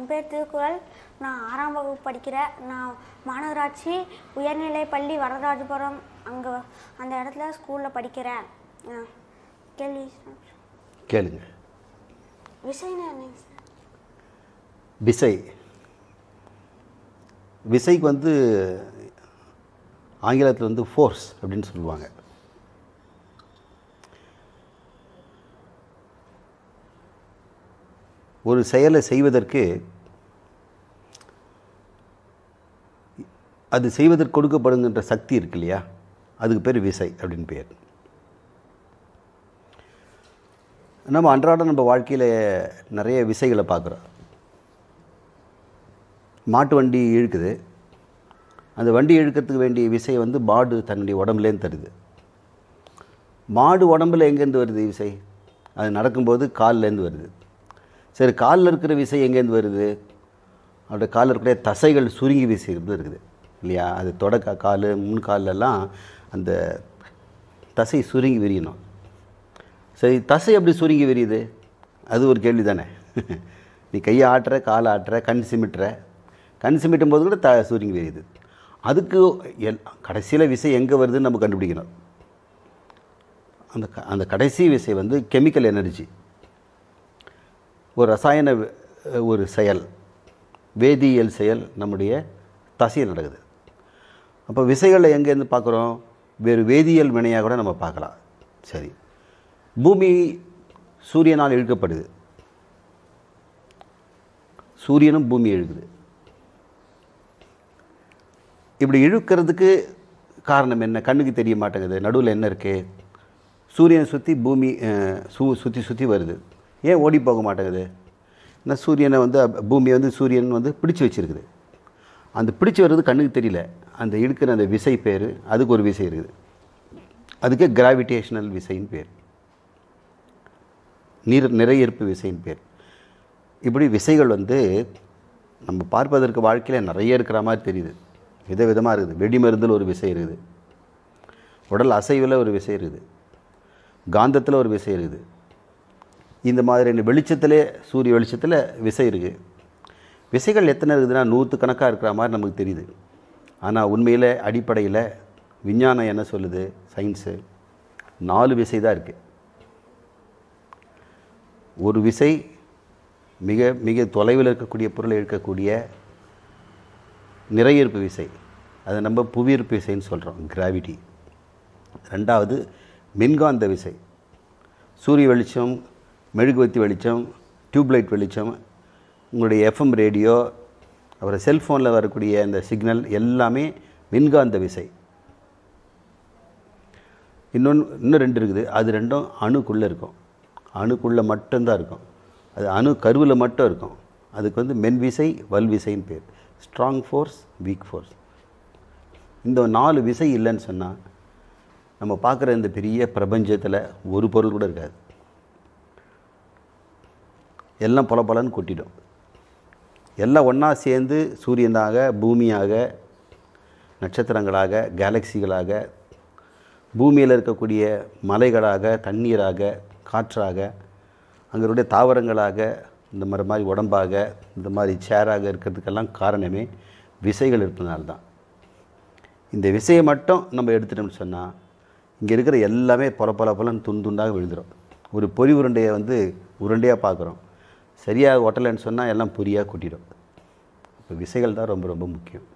என் பேர் திருக்குறள். நான் ஆறாம் வகுப்பு படிக்கிறேன் நான் மாநகராட்சி உயர்நிலைப் பள்ளி வரதராஜபுரம். அங்கே அந்த இடத்துல ஸ்கூலில் படிக்கிறேன். கேள்வி? கேளுங்க. சார்? விசை. விசைக்கு வந்து ஆங்கிலத்தில் வந்து ஃபோர்ஸ் அப்படின்னு சொல்லுவாங்க. ஒரு செயலை செய்வதற்கு அது செய்வதற்கு கொடுக்கப்படுகின்ற சக்தி இருக்கு இல்லையா? அதுக்கு பேர் விசை அப்படின்னு பேர். நம்ம அன்றாடம் நம்ம வாழ்க்கையில் நிறைய விசைகளை பார்க்குறோம். மாட்டு வண்டி இழுக்குது. அந்த வண்டி இழுக்கிறதுக்கு வேண்டிய விசை வந்து மாடு தன்னுடைய உடம்புலேருந்து தருது. மாடு உடம்புல எங்கேருந்து வருது விசை? அது நடக்கும்போது கால்லேருந்து வருது. சரி காலில் இருக்கிற விசை எங்கேருந்து வருது? அவருடைய காலில் இருக்கக்கூடிய தசைகள் சுருங்கி வீசுகிறது இருக்குது. இல்லையா? அது தொடக்க கால் முன் காலெல்லாம் அந்த தசை சுருங்கி விரியணும். சரி தசை எப்படி சுருங்கி விரியுது? அது ஒரு கேள்வி தானே. நீ கையை ஆட்டுற காலை ஆட்டுற கண் சிமிட்டுற. கண் சிமிட்டும் போது கூட த சுருங்கி விரியுது. அதுக்கு எல் கடைசியில் விசை எங்கே வருதுன்னு நம்ம கண்டுபிடிக்கணும். அந்த க- அந்த கடைசி விசை வந்து கெமிக்கல் எனர்ஜி. ஒரு ரசாயன ஒரு செயல் வேதியியல் செயல் நம்முடைய தசையில் நடக்குது. அப்போ விசைகளை எங்கேருந்து பார்க்குறோம்? வேறு வேதியியல் வினையாக கூட நம்ம பார்க்கலாம். சரி. பூமி சூரியனால் இழுக்கப்படுது. சூரியனும் பூமி இழுக்குது. இப்படி இழுக்கிறதுக்கு காரணம் என்ன? கண்ணுக்கு தெரிய மாட்டேங்குது. நடுவில் என்ன இருக்கு? சூரியனை சுற்றி பூமி சு சுற்றி சுற்றி வருது. ஏன் ஓடி போக மாட்டேங்குது? ஏன்னா சூரியனை வந்து பூமியை வந்து சூரியன் வந்து பிடிச்சி வச்சிருக்குது. அந்த பிடிச்சி வர்றது கண்ணுக்கு தெரியல. அந்த இழுக்கிற அந்த விசை பேர் அதுக்கு ஒரு விசை இருக்குது. அதுக்கே கிராவிடேஷனல் விசைன்னு பேர். நீர் நிறையீர்ப்பு விசைன்னு பேர். இப்படி விசைகள் வந்து நம்ம பார்ப்பதற்கு வாழ்க்கையில் நிறைய இருக்கிற மாதிரி தெரியுது. வித விதமாக இருக்குது வெடிமருந்தில் ஒரு விசை இருக்குது. உடல் அசைவில் ஒரு விசை இருக்குது. காந்தத்தில் ஒரு விசை இருக்குது. இந்த மாதிரியான வெளிச்சத்திலே சூரிய வெளிச்சத்தில் விசை இருக்குது விசைகள் எத்தனை இருக்குதுன்னா நூற்றுக்கணக்காக இருக்கிற மாதிரி நமக்கு தெரியுது. ஆனால் உண்மையில் அடிப்படையில் விஞ்ஞானம் என்ன சொல்லுது? சயின்ஸு. நாலு விசை தான் இருக்குது ஒரு விசை மிக மிக தொலைவில் இருக்கக்கூடிய பொருளை இருக்கக்கூடிய நிறையீர்ப்பு விசை. அதை நம்ம புவியீர்ப்பு விசைன்னு சொல்கிறோம் கிராவிட்டி ரெண்டாவது மின்காந்த விசை. சூரிய வெளிச்சம் மெழுகுவர்த்தி வெளிச்சம் டியூப்லைட் வெளிச்சம் உங்களுடைய எஃப்எம் ரேடியோ அப்புறம் செல்ஃபோனில் வரக்கூடிய அந்த சிக்னல் எல்லாமே மின்காந்த விசை. இன்னொன்று இன்னும் ரெண்டு இருக்குது. அது ரெண்டும் அணுக்குள்ளே இருக்கும். அணுக்குள்ளே மட்டும்தான் இருக்கும். அது அணு கருவில் மட்டும் இருக்கும். அதுக்கு வந்து மென் விசை வல் விசைன்னு பேர். ஸ்ட்ராங் ஃபோர்ஸ் வீக் ஃபோர்ஸ் இந்த நாலு விசை இல்லைன்னு சொன்னால் நம்ம பார்க்குற இந்த பெரிய பிரபஞ்சத்தில் ஒரு பொருள் கூட இருக்காது. எல்லாம் பல பலன்னு கொட்டிடும். எல்லாம் ஒன்றா சேர்ந்து சூரியனாக பூமியாக நட்சத்திரங்களாக கேலக்சிகளாக பூமியில் இருக்கக்கூடிய மலைகளாக தண்ணீராக காற்றாக அங்கே தாவரங்களாக இந்த மாதிரி மாதிரி உடம்பாக இந்த மாதிரி சேராக இருக்கிறதுக்கெல்லாம் காரணமே விசைகள் இருப்பதனால தான். இந்த விசையை மட்டும் நம்ம எடுத்துட்டோம்னு சொன்னால் இங்கே இருக்கிற எல்லாமே பொல பொல பொலன்னு துண்டு துண்டாக விழுந்துடும் ஒரு பொறி உருண்டையை வந்து உருண்டையாக பார்க்குறோம். சரியாக ஒட்டலைன்னு சொன்னால் எல்லாம் பொரியாக கொட்டிடும். இப்போ விசைகள் தான் ரொம்ப ரொம்ப முக்கியம்.